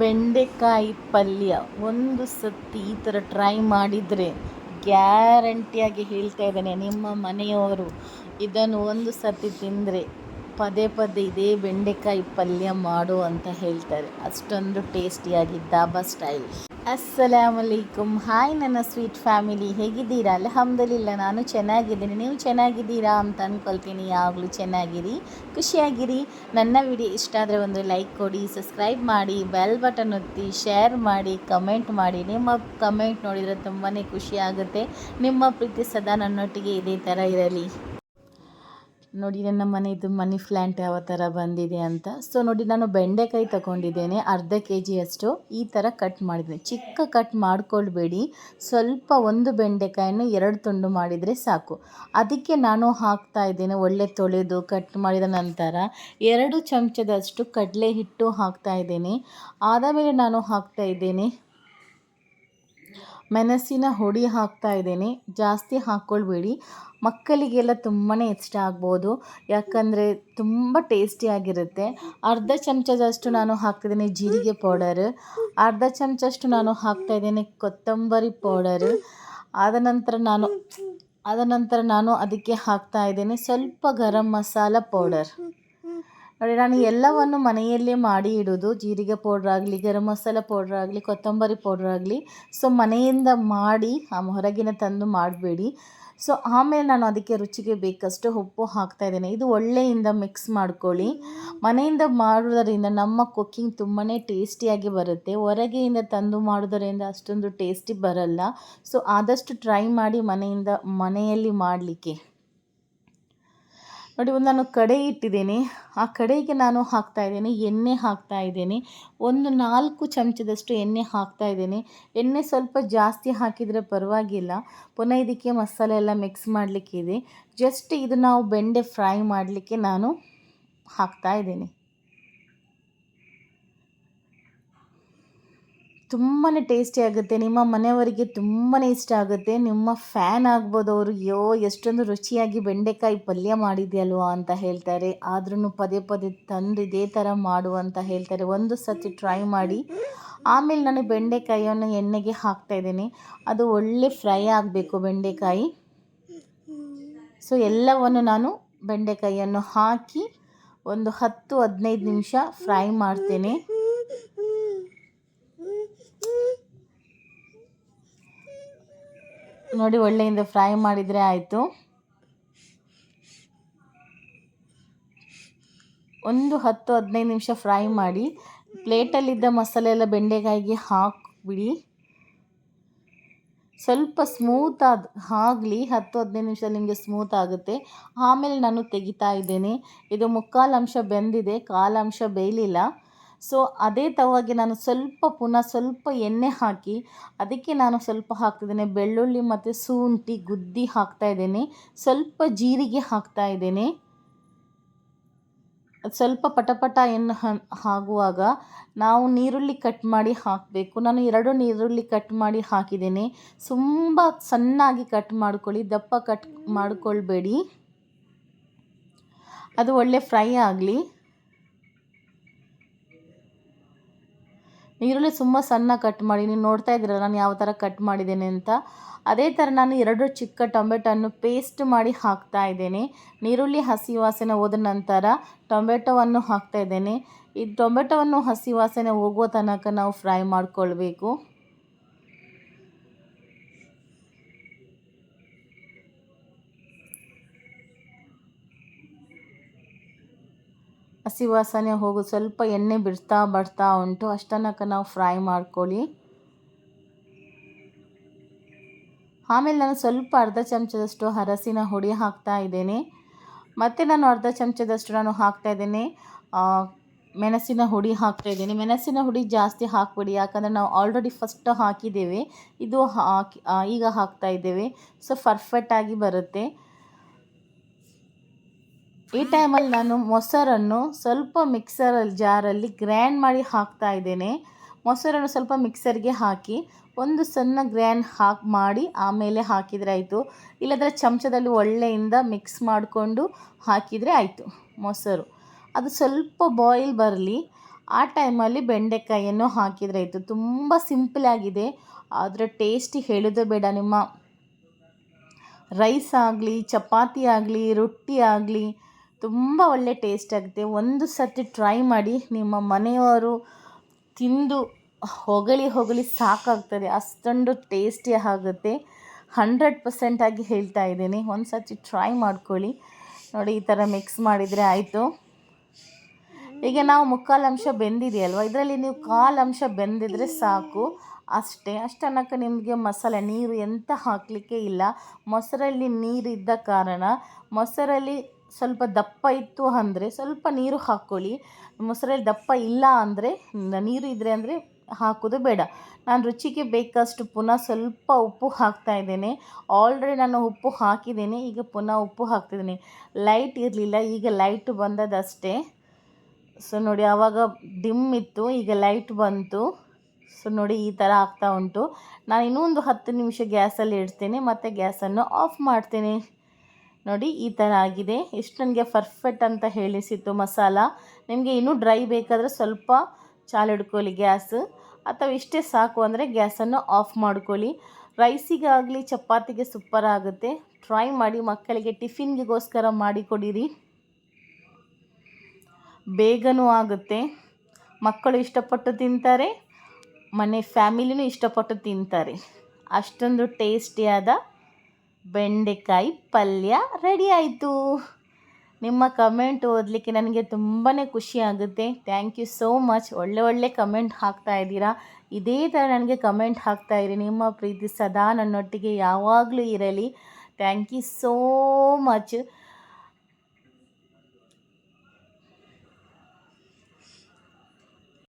ಬೆಂಡೆಕಾಯಿ ಪಲ್ಯ. ಒಂದು ಸತಿ ಈ ಥರ ಟ್ರೈ ಮಾಡಿದರೆ ಗ್ಯಾರಂಟಿಯಾಗಿ ಹೇಳ್ತಾ ಇದ್ದೇನೆ ನಿಮ್ಮ ಮನೆಯವರು. ಇದನ್ನು ಒಂದು ಸತಿ ತಿಂದರೆ ಪದೇ ಪದೇ ಇದೇ ಬೆಂಡೆಕಾಯಿ ಪಲ್ಯ ಮಾಡು ಅಂತ ಹೇಳ್ತಾರೆ. ಅಷ್ಟೊಂದು ಟೇಸ್ಟಿಯಾಗಿ ದಾಬಾ ಸ್ಟೈಲ್ ಅಸ್ಸಲಾಮಲೈಕುಮ್ ಹಾಯ್ ನನ್ನ ಸ್ವೀಟ್ ಫ್ಯಾಮಿಲಿ ಹೇಗಿದ್ದೀರಾ? ಅಲ್ಹಮ್ದುಲಿಲ್ಲ, ನಾನು ಚೆನ್ನಾಗಿದ್ದೀನಿ. ನೀವು ಚೆನ್ನಾಗಿದ್ದೀರಾ ಅಂತ ಅಂದ್ಕೊಳ್ತೀನಿ ಯಾವಾಗಲೂ ಚೆನ್ನಾಗಿರಿ. ಖುಷಿಯಾಗಿರಿ. ನನ್ನ ವಿಡಿಯೋ ಇಷ್ಟ ಆದರೆ ಒಂದು ಲೈಕ್ ಕೊಡಿ ಸಬ್ಸ್ಕ್ರೈಬ್ ಮಾಡಿ ಬೆಲ್ ಬಟನ್ ಒತ್ತಿ ಶೇರ್ ಮಾಡಿ ಕಮೆಂಟ್ ಮಾಡಿ. ನಿಮ್ಮ ಕಮೆಂಟ್ ನೋಡಿದರೆ ತುಂಬಾ ಖುಷಿ ಆಗುತ್ತೆ. ನಿಮ್ಮ ಪ್ರೀತಿ ಸದಾ ನನ್ನೊಟ್ಟಿಗೆ ಇದೇ ಥರ ಇರಲಿ. ನೋಡಿ, ನನ್ನ ಮನೆಯದು ಮನಿ ಪ್ಲ್ಯಾಂಟ್ ಯಾವ ಥರ ಬಂದಿದೆ ಅಂತ. ಸೊ ನೋಡಿ, ನಾನು ಬೆಂಡೆಕಾಯಿ ತಗೊಂಡಿದ್ದೇನೆ, ಅರ್ಧ ಕೆ ಜಿಯಷ್ಟು ಈ ಥರ ಕಟ್ ಮಾಡಿದ್ದೇನೆ ಚಿಕ್ಕ ಕಟ್ ಮಾಡ್ಕೊಳ್ಬೇಡಿ. ಸ್ವಲ್ಪ ಒಂದು ಬೆಂಡೆಕಾಯನ್ನು ಎರಡು ತುಂಡು ಮಾಡಿದರೆ ಸಾಕು. ಅದಕ್ಕೆ ನಾನು ಹಾಕ್ತಾ ಇದ್ದೇನೆ, ಒಳ್ಳೆ ತೊಳೆದು ಕಟ್ ಮಾಡಿದ ನಂತರ. ಎರಡು ಚಮಚದಷ್ಟು ಕಡಲೆ ಹಿಟ್ಟು ಹಾಕ್ತಾ ಇದ್ದೇನೆ. ಆದ ಮೇಲೆ ನಾನು ಹಾಕ್ತಾ ಇದ್ದೇನೆ ಮೆಣಸಿನ ಹುಡಿ ಹಾಕ್ತಾ ಇದ್ದೇನೆ. ಜಾಸ್ತಿ ಹಾಕ್ಕೊಳ್ಬೇಡಿ ಮಕ್ಕಳಿಗೆಲ್ಲ ತುಂಬಾ ಇಷ್ಟ ಆಗ್ಬೋದು. ಯಾಕಂದರೆ ತುಂಬ ಟೇಸ್ಟಿಯಾಗಿರುತ್ತೆ ಅರ್ಧ ಚಮಚದಷ್ಟು ನಾನು ಹಾಕ್ತಿದ್ದೀನಿ ಜೀರಿಗೆ ಪೌಡರ್. ಅರ್ಧ ಚಮಚಷ್ಟು ನಾನು ಹಾಕ್ತಾ ಇದ್ದೇನೆ ಕೊತ್ತಂಬರಿ ಪೌಡರ್. ಆದ ನಂತರ ನಾನು, ಆದ ನಂತರ ನಾನು ಅದಕ್ಕೆ ಹಾಕ್ತಾ ಇದ್ದೇನೆ ಸ್ವಲ್ಪ ಗರಂ ಮಸಾಲ ಪೌಡರ್. ನೋಡಿ, ನಾನು ಎಲ್ಲವನ್ನು ಮನೆಯಲ್ಲೇ ಮಾಡಿ ಇಡೋದು ಜೀರಿಗೆ ಪೌಡ್ರ್ ಆಗಲಿ, ಗರಂ ಮಸಾಲ ಪೌಡ್ರ್ ಆಗಲಿ, ಕೊತ್ತಂಬರಿ ಪೌಡ್ರ್ ಆಗಲಿ. ಸೊ ಮನೆಯಿಂದ ಮಾಡಿ ಹೊರಗಿನ ತಂದು ಮಾಡಬೇಡಿ. ಸೊ ಆಮೇಲೆ ನಾನು ಅದಕ್ಕೆ ರುಚಿಗೆ ಬೇಕಷ್ಟು ಉಪ್ಪು ಹಾಕ್ತಾ ಇದ್ದೇನೆ. ಇದು ಒಳ್ಳೆಯಿಂದ ಮಿಕ್ಸ್ ಮಾಡ್ಕೊಳ್ಳಿ. ಮನೆಯಿಂದ ಮಾಡೋದರಿಂದ ನಮ್ಮ ಕುಕ್ಕಿಂಗ್ ತುಂಬಾ ಟೇಸ್ಟಿಯಾಗಿ ಬರುತ್ತೆ. ಹೊರಗೆಯಿಂದ ತಂದು ಮಾಡೋದರಿಂದ ಅಷ್ಟೊಂದು ಟೇಸ್ಟಿ ಬರಲ್ಲ. ಸೊ ಆದಷ್ಟು ಟ್ರೈ ಮಾಡಿ ಮನೆಯಿಂದ, ಮನೆಯಲ್ಲಿ ಮಾಡಲಿಕ್ಕೆ. ನೋಡಿ, ಒಂದು ನಾನು ಕಡೆ ಇಟ್ಟಿದ್ದೀನಿ. ಆ ಕಡೆಗೆ ನಾನು ಹಾಕ್ತಾ ಇದ್ದೀನಿ, ಎಣ್ಣೆ ಹಾಕ್ತಾ ಇದ್ದೀನಿ. ಒಂದು ನಾಲ್ಕು ಚಮಚದಷ್ಟು ಎಣ್ಣೆ ಹಾಕ್ತಾ ಇದ್ದೀನಿ. ಎಣ್ಣೆ ಸ್ವಲ್ಪ ಜಾಸ್ತಿ ಹಾಕಿದರೆ ಪರವಾಗಿಲ್ಲ. ಪುನಃ ಇದಕ್ಕೆ ಮಸಾಲೆ ಎಲ್ಲ ಮಿಕ್ಸ್ ಮಾಡಲಿಕ್ಕಿದೆ. ಜಸ್ಟ್ ಇದು ನಾವು ಬೆಂಡೆ ಫ್ರೈ ಮಾಡಲಿಕ್ಕೆ ನಾನು ಹಾಕ್ತಾ ತುಂಬಾ ಟೇಸ್ಟಿ ಆಗುತ್ತೆ. ನಿಮ್ಮ ಮನೆಯವರಿಗೆ ತುಂಬಾ ಇಷ್ಟ ಆಗುತ್ತೆ. ನಿಮ್ಮ ಫ್ಯಾನ್ ಆಗ್ಬೋದು ಅವರು. ಯೋ ಎಷ್ಟೊಂದು ರುಚಿಯಾಗಿ ಬೆಂಡೆಕಾಯಿ ಪಲ್ಯ ಮಾಡಿದೆಯಲ್ವಾ ಅಂತ ಹೇಳ್ತಾರೆ. ಆದ್ರೂ ಪದೇ ಪದೇ ತಂದು ಇದೇ ಥರ ಮಾಡು ಅಂತ ಹೇಳ್ತಾರೆ. ಒಂದು ಸತಿ ಟ್ರೈ ಮಾಡಿ, ಆಮೇಲೆ ನಾನು ಬೆಂಡೆಕಾಯಿಯನ್ನು ಎಣ್ಣೆಗೆ ಹಾಕ್ತಾ ಇದ್ದೀನಿ. ಅದು ಒಳ್ಳೆ ಫ್ರೈ ಆಗಬೇಕು ಬೆಂಡೆಕಾಯಿ. ಸೊ ಎಲ್ಲವನ್ನು ನಾನು ಬೆಂಡೆಕಾಯಿಯನ್ನು ಹಾಕಿ ಒಂದು ಹತ್ತು ಹದಿನೈದು ನಿಮಿಷ ಫ್ರೈ ಮಾಡ್ತೇನೆ. ನೋಡಿ ಒಳ್ಳೆಯಿಂದ ಫ್ರೈ ಮಾಡಿದರೆ ಆಯಿತು. ಒಂದು ಹತ್ತು ಹದಿನೈದು ನಿಮಿಷ ಫ್ರೈ ಮಾಡಿ, ಪ್ಲೇಟಲ್ಲಿದ್ದ ಮಸಾಲೆ ಎಲ್ಲ ಬೆಂಡೆಕಾಯಿಗೆ ಹಾಕಿಬಿಡಿ. ಸ್ವಲ್ಪ ಸ್ಮೂತ್ ಆದ, ಆಗಲಿ, ಹತ್ತು ಹದಿನೈದು ನಿಮಿಷ ನಿಮಗೆ ಸ್ಮೂತ್ ಆಗುತ್ತೆ. ಆಮೇಲೆ ನಾನು ತೆಗಿತಾ ಇದ್ದೇನೆ. ಇದು ಮುಕ್ಕಾಲು ಅಂಶ ಬೆಂದಿದೆ, ಕಾಲು ಅಂಶ ಬೇಯಲಿಲ್ಲ. ಸೊ ಅದೇ ತವಾಗೆ ನಾನು ಸ್ವಲ್ಪ ಪುನಃ ಸ್ವಲ್ಪ ಎಣ್ಣೆ ಹಾಕಿ, ಅದಕ್ಕೆ ನಾನು ಸ್ವಲ್ಪ ಹಾಕ್ತಿದ್ದೇನೆ. ಬೆಳ್ಳುಳ್ಳಿ ಮತ್ತು ಶುಂಠಿ, ಗುದ್ದಿ ಹಾಕ್ತಾ ಇದ್ದೇನೆ. ಸ್ವಲ್ಪ ಜೀರಿಗೆ ಹಾಕ್ತಾ ಇದ್ದೇನೆ. ಸ್ವಲ್ಪ ಪಟಪಟ ಎಣ್ಣೆ ಆಗುವಾಗ ನಾವು ನೀರುಳ್ಳಿ ಕಟ್ ಮಾಡಿ ಹಾಕಬೇಕು. ನಾನು ಎರಡು ನೀರುಳ್ಳಿ ಕಟ್ ಮಾಡಿ ಹಾಕಿದ್ದೇನೆ. ತುಂಬ ಸಣ್ಣಾಗಿ ಕಟ್ ಮಾಡ್ಕೊಳ್ಳಿ. ದಪ್ಪ ಕಟ್ ಮಾಡ್ಕೊಳ್ಬೇಡಿ. ಅದು ಒಳ್ಳೆ ಫ್ರೈ ಆಗಲಿ. ಈರುಳ್ಳಿ ತುಂಬ ಸಣ್ಣ ಕಟ್ ಮಾಡಿ ನೀವು ನೋಡ್ತಾ ಇದ್ದೀರಲ್ಲ ನಾನು ಯಾವ ಥರ ಕಟ್ ಮಾಡಿದ್ದೇನೆ ಅಂತ. ಅದೇ ಥರ ನಾನು ಎರಡು ಚಿಕ್ಕ ಟೊಮೆಟೊನ್ನು ಪೇಸ್ಟ್ ಮಾಡಿ ಹಾಕ್ತಾ ಇದ್ದೇನೆ. ನೀರುಳ್ಳಿ ಹಸಿ ವಾಸನೆ ಹೋದ ನಂತರ ಟೊಮೆಟೊವನ್ನು ಹಾಕ್ತಾ ಇದ್ದೇನೆ. ಈ ಟೊಮೆಟೊವನ್ನು ಹಸಿ ವಾಸನೆ ಹೋಗುವ ತನಕ ನಾವು ಫ್ರೈ ಮಾಡಿಕೊಳ್ಬೇಕು. ಹಸಿ ವಾಸನೆ ಹೋಗು, ಸ್ವಲ್ಪ ಎಣ್ಣೆ ಬಿಡ್ತಾ ಬರ್ತಾ ಉಂಟು. ಅಷ್ಟನಕ ನಾವು ಫ್ರೈ ಮಾಡ್ಕೊಳ್ಳಿ. ಆಮೇಲೆ ನಾನು ಸ್ವಲ್ಪ ಅರ್ಧ ಚಮಚದಷ್ಟು ಹರಸಿನ ಹುಡಿ ಹಾಕ್ತಾ ಇದ್ದೇನೆ. ಮತ್ತು ನಾನು ಅರ್ಧ ಚಮಚದಷ್ಟು ನಾನು ಹಾಕ್ತಾ ಇದ್ದೇನೆ ಮೆಣಸಿನ ಹುಡಿ ಹಾಕ್ತಾ ಇದ್ದೀನಿ. ಮೆಣಸಿನ ಹುಡಿ ಜಾಸ್ತಿ ಹಾಕ್ಬಿಡಿ, ಯಾಕಂದರೆ ನಾವು ಆಲ್ರೆಡಿ ಫಸ್ಟ್ ಹಾಕಿದ್ದೇವೆ. ಇದು ಹಾಕಿ ಈಗ ಹಾಕ್ತಾ ಇದ್ದೇವೆ. ಸೊ ಪರ್ಫೆಕ್ಟಾಗಿ ಬರುತ್ತೆ. ಈ ಟೈಮಲ್ಲಿ ನಾನು ಮೊಸರನ್ನು ಸ್ವಲ್ಪ ಮಿಕ್ಸರಲ್ಲಿ ಜಾರಲ್ಲಿ ಗ್ರ್ಯಾಂಡ್ ಮಾಡಿ ಹಾಕ್ತಾ ಇದ್ದೇನೆ. ಮೊಸರನ್ನು ಸ್ವಲ್ಪ ಮಿಕ್ಸರ್ಗೆ ಹಾಕಿ ಒಂದು ಸಣ್ಣ ಗ್ರ್ಯಾಂಡ್ ಹಾಕಿ ಮಾಡಿ ಆಮೇಲೆ ಹಾಕಿದರೆ ಆಯಿತು. ಇಲ್ಲದ್ರೆ ಚಮಚದಲ್ಲಿ ಒಳ್ಳೆಯಿಂದ ಮಿಕ್ಸ್ ಮಾಡಿಕೊಂಡು ಹಾಕಿದರೆ ಆಯಿತು ಮೊಸರು. ಅದು ಸ್ವಲ್ಪ ಬಾಯ್ಲ್ ಬರಲಿ, ಆ ಟೈಮಲ್ಲಿ ಬೆಂಡೆಕಾಯಿಯನ್ನು ಹಾಕಿದರೆ ಆಯಿತು. ತುಂಬ ಸಿಂಪಲಾಗಿದೆ ಆದರೆ ಟೇಸ್ಟಿ ಹೇಳೋದೇ ಬೇಡ ನಿಮ್ಮ. ರೈಸ್ ಆಗಲಿ, ಚಪಾತಿ ಆಗಲಿ, ರೊಟ್ಟಿ ಆಗಲಿ ತುಂಬ ಒಳ್ಳೆ ಟೇಸ್ಟ್ ಆಗುತ್ತೆ. ಒಂದು ಸರ್ತಿ ಟ್ರೈ ಮಾಡಿ ನಿಮ್ಮ ಮನೆಯವರು ತಿಂದು ಹೊಗಳಿ ಹೊಗಳಿ ಸಾಕಾಗ್ತದೆ. ಅಷ್ಟೊಂದು ಟೇಸ್ಟಿ ಆಗುತ್ತೆ. ಹಂಡ್ರೆಡ್ ಪರ್ಸೆಂಟಾಗಿ ಹೇಳ್ತಾ ಇದ್ದೀನಿ. ಒಂದು ಸರ್ತಿ ಟ್ರೈ ಮಾಡ್ಕೊಳ್ಳಿ. ನೋಡಿ, ಈ ಥರ ಮಿಕ್ಸ್ ಮಾಡಿದರೆ ಆಯಿತು. ಈಗ ನಾವು ಮುಕ್ಕಾಲು ಅಂಶ ಬೆಂದಿದೆಯಲ್ವ? ಇದರಲ್ಲಿ ನೀವು ಕಾಲು ಅಂಶ ಬೆಂದಿದ್ರೆ ಸಾಕು. ಅಷ್ಟೇ. ಅಷ್ಟನ್ನಕ್ಕೆ ನಿಮಗೆ ಮಸಾಲೆ, ನೀರು ಎಂತ ಹಾಕಲಿಕ್ಕೆ ಇಲ್ಲ. ಮೊಸರಲ್ಲಿ ನೀರು ಇದ್ದ ಕಾರಣ ಮೊಸರಲ್ಲಿ ಸ್ವಲ್ಪ ದಪ್ಪ ಇತ್ತು ಅಂದರೆ ಸ್ವಲ್ಪ ನೀರು ಹಾಕ್ಕೊಳ್ಳಿ ಮೊಸರಲ್ಲಿ ದಪ್ಪ ಇಲ್ಲ ಅಂದರೆ ನೀರು ಇದ್ದರೆ ಅಂದರೆ ಹಾಕೋದು ಬೇಡ. ನಾನು ರುಚಿಗೆ ಬೇಕಷ್ಟು ಪುನಃ ಸ್ವಲ್ಪ ಉಪ್ಪು ಹಾಕ್ತಾ ಇದ್ದೇನೆ. ಆಲ್ರೆಡಿ ನಾನು ಉಪ್ಪು ಹಾಕಿದ್ದೇನೆ, ಈಗ ಪುನಃ ಉಪ್ಪು ಹಾಕ್ತಿದ್ದೀನಿ ಲೈಟ್ ಇರಲಿಲ್ಲ, ಈಗ ಲೈಟ್ ಬಂದದಷ್ಟೇ ಸೊ ನೋಡಿ, ಆವಾಗ ಡಿಮ್ ಇತ್ತು, ಈಗ ಲೈಟ್ ಬಂತು. ಸೊ ನೋಡಿ, ಈ ಥರ ಆಗ್ತಾ ಉಂಟು. ನಾನು ಇನ್ನೊಂದು ಹತ್ತು ನಿಮಿಷ ಗ್ಯಾಸಲ್ಲಿ ಇಡ್ತೇನೆ, ಮತ್ತು ಗ್ಯಾಸನ್ನು ಆಫ್ ಮಾಡ್ತೇನೆ. ನೋಡಿ, ಈ ಥರ ಆಗಿದೆ. ಎಷ್ಟು ನನಗೆ ಪರ್ಫೆಕ್ಟ್ ಅಂತ ಹೇಳಿಸಿತ್ತು ಮಸಾಲ. ನಿಮಗೆ ಇನ್ನೂ ಡ್ರೈ ಬೇಕಾದರೆ ಸ್ವಲ್ಪ ಚಾಲು ಹಿಡ್ಕೊಳ್ಳಿ ಗ್ಯಾಸ್. ಅಥವಾ ಇಷ್ಟೇ ಸಾಕು ಅಂದರೆ ಗ್ಯಾಸನ್ನು ಆಫ್ ಮಾಡ್ಕೊಳ್ಳಿ. ರೈಸಿಗಾಗಲಿ ಚಪಾತಿಗೆ ಸೂಪರ್ ಆಗುತ್ತೆ. ಟ್ರೈ ಮಾಡಿ ಮಕ್ಕಳಿಗೆ ಟಿಫಿನ್ಗಿಗೋಸ್ಕರ ಮಾಡಿ ಕೊಡಿರಿ. ಬೇಗನೂ ಆಗುತ್ತೆ. ಮಕ್ಕಳು ಇಷ್ಟಪಟ್ಟು ತಿಂತಾರೆ. ಮನೆ ಫ್ಯಾಮಿಲಿನೂ ಇಷ್ಟಪಟ್ಟು ತಿಂತಾರೆ. ಅಷ್ಟೊಂದು ಟೇಸ್ಟಿಯಾದ ಬೆಂಡೆಕಾಯಿ ಪಲ್ಯ ರೆಡಿ ಆಯಿತು. ನಿಮ್ಮ ಕಮೆಂಟ್ ಓದಲಿಕ್ಕೆ ನನಗೆ ತುಂಬಾ ಖುಷಿ ಆಗುತ್ತೆ. ಥ್ಯಾಂಕ್ ಯು ಸೋ ಮಚ್ ಒಳ್ಳೆ ಒಳ್ಳೆ ಕಮೆಂಟ್ ಹಾಕ್ತಾ ಇದ್ದೀರಾ. ಇದೇ ಥರ ನನಗೆ ಕಮೆಂಟ್ ಹಾಕ್ತಾ ಇರಿ. ನಿಮ್ಮ ಪ್ರೀತಿ ಸದಾ ನನ್ನೊಟ್ಟಿಗೆ ಯಾವಾಗಲೂ ಇರಲಿ. Thank you so much